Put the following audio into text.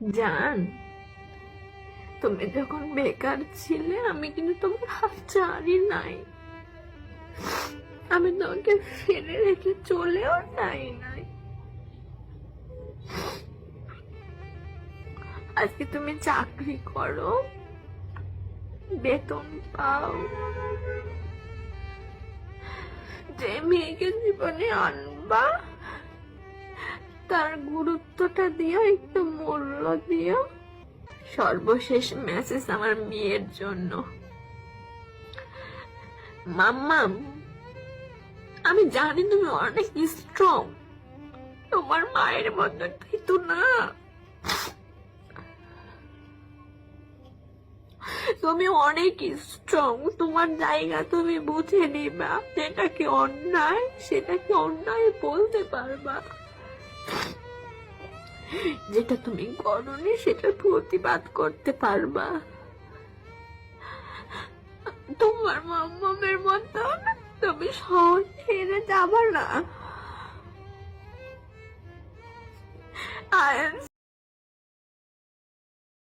জান, তুমি যখন বেকার ছিলে, আমি কিন্তু তোমার হাত ছাড়ি নাই। আমি তোমাকে ফেলে রেখে চলেও যাই নাই। আজকে তুমি চাকরি করো, বেতন পাও। যে মেয়েকে জীবনে আনবা তার গুরুত্বটা দিও, একটু মূল্য দিও। সর্বশেষ মেসেজ আমার মেয়ের জন্য। মাম্মা, আমি জানি তুমি অনেক স্ট্রং তোমার মায়ের মতো কিন্তু না। তুমি অনেক স্ট্রং তোমার জায়গা তুমি বুঝে নিবা। যেটা কি অন্যায়, সেটা কি অন্যায় বলতে পারবা। যেটা তুমি করনি সেটা প্রতিবাদ করতে পারবা। তোমার মামের মতো তুমি শহর ছেড়ে যাবা না। আই